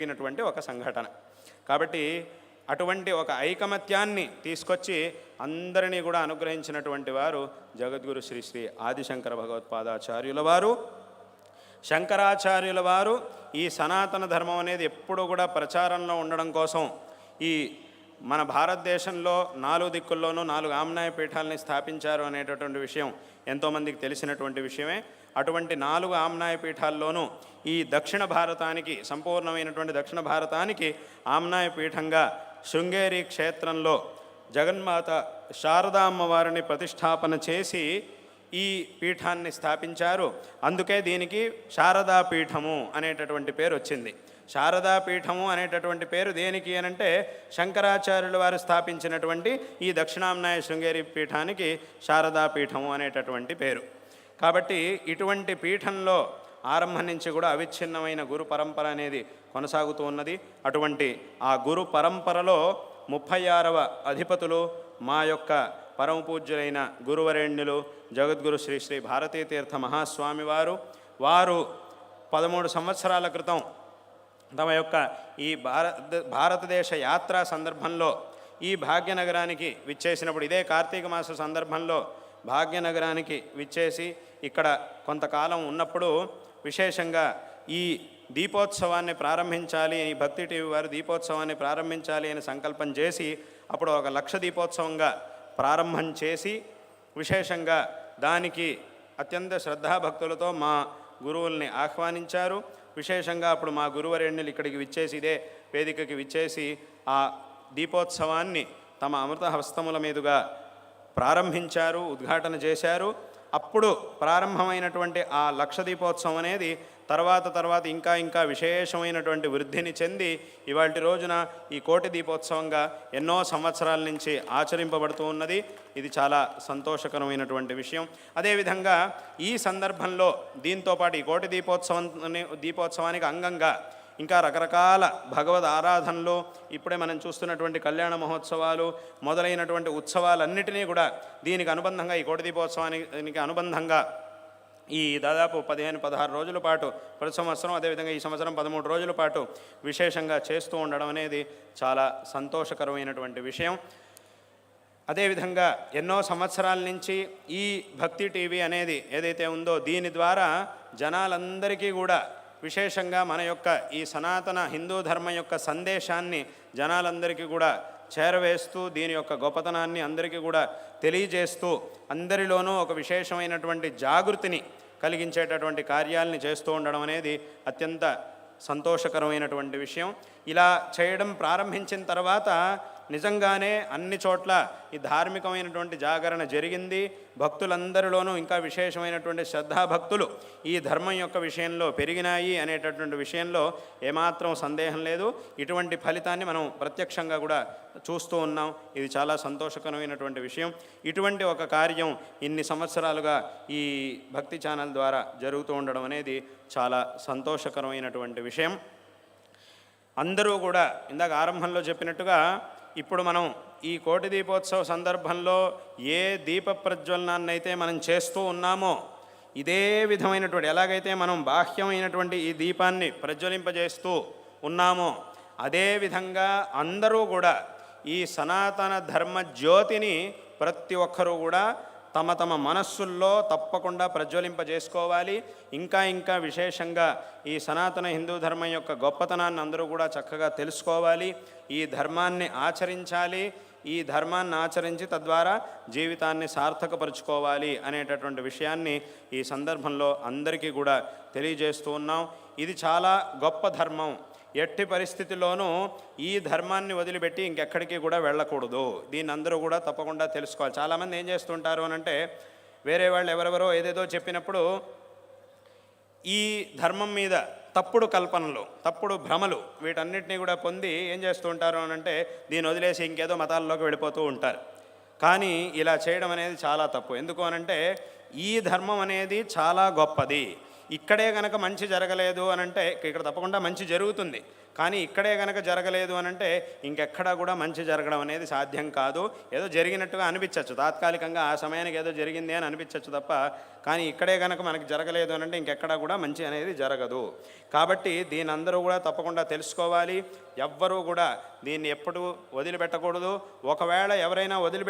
జరిగినటువంటి ఒక సంఘటన. కాబట్టి అటువంటి ఒక ఐకమత్యాన్ని తీసుకొచ్చి అందరినీ కూడా అనుగ్రహించినటువంటి వారు జగద్గురు శ్రీ శ్రీ ఆదిశంకర భగవత్పాదాచార్యుల వారు. శంకరాచార్యుల వారు ఈ సనాతన ధర్మం అనేది ఎప్పుడూ కూడా ప్రచారంలో ఉండడం కోసం ఈ మన భారతదేశంలో నాలుగు దిక్కుల్లోనూ నాలుగు ఆమ్నాయ పీఠాలని స్థాపించారు అనేటటువంటి విషయం ఎంతోమందికి తెలిసినటువంటి విషయమే. అటువంటి నాలుగు ఆమ్నాయ పీఠాల్లోనూ ఈ దక్షిణ భారతానికి సంపూర్ణమైనటువంటి దక్షిణ భారతానికి ఆమ్నాయ పీఠంగా శృంగేరి క్షేత్రంలో జగన్మాత శారదా అమ్మవారిని ప్రతిష్టాపన చేసి ఈ పీఠాన్ని స్థాపించారు. అందుకే దీనికి శారదా పీఠము అనేటటువంటి పేరు వచ్చింది శారదా పీఠము అనేటటువంటి పేరు దేనికి అనంటే శంకరాచార్యుల వారు స్థాపించినటువంటి ఈ దక్షిణాంనాయ శృంగేరి పీఠానికి శారదా పీఠము అనేటటువంటి పేరు. కాబట్టి ఇటువంటి పీఠంలో ఆరంభం నుంచి కూడా అవిచ్ఛిన్నమైన గురు పరంపర అనేది కొనసాగుతూ ఉన్నది. అటువంటి ఆ గురు పరంపరలో ముప్పై ఆరవ అధిపతులు మా యొక్క పరమ పూజ్యులైన గురువరేణ్యులు జగద్గురు శ్రీ శ్రీ భారతీ తీర్థ మహాస్వామి వారు వారు పదమూడు సంవత్సరాల క్రితం తమ యొక్క ఈ భారత భారతదేశ యాత్రా సందర్భంలో ఈ భాగ్యనగరానికి విచ్చేసినప్పుడు ఇదే కార్తీక మాస సందర్భంలో భాగ్యనగరానికి విచ్చేసి ఇక్కడ కొంతకాలం ఉన్నప్పుడు విశేషంగా ఈ దీపోత్సవాన్ని ప్రారంభించాలి అని భక్తి టీవీ వారు దీపోత్సవాన్ని ప్రారంభించాలి అని సంకల్పం చేసి అప్పుడు ఒక లక్ష దీపోత్సవంగా ప్రారంభం చేసి విశేషంగా దానికి అత్యంత శ్రద్ధాభక్తులతో మా గురువుల్ని ఆహ్వానించారు. విశేషంగా అప్పుడు మా గురువరేణ్యులు ఇక్కడికి విచ్చేసి ఇదే వేదికకి విచ్చేసి ఆ దీపోత్సవాన్ని తమ అమృత హస్తముల మీదుగా ప్రారంభించారు ఉద్ఘాటన చేశారు. అప్పుడు ప్రారంభమైనటువంటి ఆ లక్ష దీపోత్సవం అనేది తర్వాత తర్వాత ఇంకా ఇంకా విశేషమైనటువంటి వృద్ధిని చెంది ఇవాటి రోజున ఈ కోటి దీపోత్సవంగా ఎన్నో సంవత్సరాల నుంచి ఆచరింపబడుతూ ఉన్నది. ఇది చాలా సంతోషకరమైనటువంటి విషయం. అదేవిధంగా ఈ సందర్భంలో దీంతోపాటు ఈ కోటి దీపోత్సవం దీపోత్సవానికి అంగంగా ఇంకా రకరకాల భగవద్ ఆరాధనలు ఇప్పుడే మనం చూస్తున్నటువంటి కళ్యాణ మహోత్సవాలు మొదలైనటువంటి ఉత్సవాలన్నిటినీ కూడా దీనికి అనుబంధంగా ఈ కోటదీపోత్సవానికి అనుబంధంగా ఈ దాదాపు పదిహేను పదహారు రోజుల పాటు ప్రతి సంవత్సరం అదేవిధంగా ఈ సంవత్సరం పదమూడు రోజుల పాటు విశేషంగా చేస్తూ ఉండడం అనేది చాలా సంతోషకరమైనటువంటి విషయం. అదేవిధంగా ఎన్నో సంవత్సరాల నుంచి ఈ భక్తి టీవీ అనేది ఏదైతే ఉందో దీని ద్వారా జనాలందరికీ కూడా విశేషంగా మన యొక్క ఈ సనాతన హిందూ ధర్మం యొక్క సందేశాన్ని జనాలందరికీ కూడా చేరవేస్తూ దీని యొక్క గొప్పతనాన్ని అందరికీ కూడా తెలియజేస్తూ అందరిలోనూ ఒక విశేషమైనటువంటి జాగృతిని కలిగించేటటువంటి కార్యాలని చేస్తూ ఉండడం అనేది అత్యంత సంతోషకరమైనటువంటి విషయం. ఇలా చేయడం ప్రారంభించిన తర్వాత నిజంగానే అన్ని చోట్ల ఈ ధార్మికమైనటువంటి జాగరణ జరిగింది. భక్తులందరిలోనూ ఇంకా విశేషమైనటువంటి శ్రద్ధాభక్తులు ఈ ధర్మం యొక్క విషయంలో పెరిగినాయి అనేటటువంటి విషయంలో ఏమాత్రం సందేహం లేదు. ఇటువంటి ఫలితాన్ని మనం ప్రత్యక్షంగా కూడా చూస్తూ ఉన్నాం. ఇది చాలా సంతోషకరమైనటువంటి విషయం. ఇటువంటి ఒక కార్యం ఇన్ని సంవత్సరాలుగా ఈ భక్తి ఛానల్ ద్వారా జరుగుతూ ఉండడం అనేది చాలా సంతోషకరమైనటువంటి విషయం. అందరూ కూడా ఇందాక ఆరంభంలో చెప్పినట్టుగా ఇప్పుడు మనం ఈ కోటి దీపోత్సవ సందర్భంలో ఏ దీప ప్రజ్వలనాన్ని అయితే మనం చేస్తూ ఉన్నామో ఇదే విధమైనటువంటి ఎలాగైతే మనం బాహ్యమైనటువంటి ఈ దీపాన్ని ప్రజ్వలింపజేస్తూ ఉన్నామో అదే విధంగా అందరూ కూడా ఈ సనాతన ధర్మ జ్యోతిని ప్రతి ఒక్కరూ కూడా తమ తమ మనస్సుల్లో తప్పకుండా ప్రజ్వలింపజేసుకోవాలి. ఇంకా ఇంకా విశేషంగా ఈ సనాతన హిందూ ధర్మం యొక్క గొప్పతనాన్ని అందరూ కూడా చక్కగా తెలుసుకోవాలి. ఈ ధర్మాన్ని ఆచరించాలి. ఈ ధర్మాన్ని ఆచరించి తద్వారా జీవితాన్ని సార్థకపరుచుకోవాలి అనేటటువంటి విషయాన్ని ఈ సందర్భంలో అందరికీ కూడా తెలియజేస్తూ ఉన్నాం. ఇది చాలా గొప్ప ధర్మం. ఎట్టి పరిస్థితిలోనూ ఈ ధర్మాన్ని వదిలిపెట్టి ఇంకెక్కడికి కూడా వెళ్ళకూడదు. దీన్ని అందరూ కూడా తప్పకుండా తెలుసుకోవాలి. చాలామంది ఏం చేస్తుంటారు అని అంటే వేరే వాళ్ళు ఎవరెవరో ఏదేదో చెప్పినప్పుడు ఈ ధర్మం మీద తప్పుడు కల్పనలు తప్పుడు భ్రమలు వీటన్నిటినీ కూడా పొంది ఏం చేస్తూ ఉంటారు అని అంటే దీన్ని వదిలేసి ఇంకేదో మతాల్లోకి వెళ్ళిపోతూ ఉంటారు. కానీ ఇలా చేయడం అనేది చాలా తప్పు. ఎందుకు అనంటే ఈ ధర్మం అనేది చాలా గొప్పది. ఇక్కడే గనక మంచి జరగలేదు అని అంటే ఇక్కడ తప్పకుండా మంచి జరుగుతుంది. కానీ ఇక్కడే గనక జరగలేదు అని అంటే ఇంకెక్కడా కూడా మంచి జరగడం అనేది సాధ్యం కాదు. ఏదో జరిగినట్టుగా అనిపించవచ్చు తాత్కాలికంగా ఆ సమయానికి ఏదో జరిగింది అని అనిపించవచ్చు తప్ప కానీ ఇక్కడే గనక మనకి జరగలేదు అని అంటే ఇంకెక్కడా కూడా మంచి అనేది జరగదు. కాబట్టి దీని అందరూ కూడా తప్పకుండా తెలుసుకోవాలి. ఎవ్వరూ కూడా దీన్ని ఎప్పుడు వదిలిపెట్టకూడదు. ఒకవేళ ఎవరైనా వదిలిపెట్టి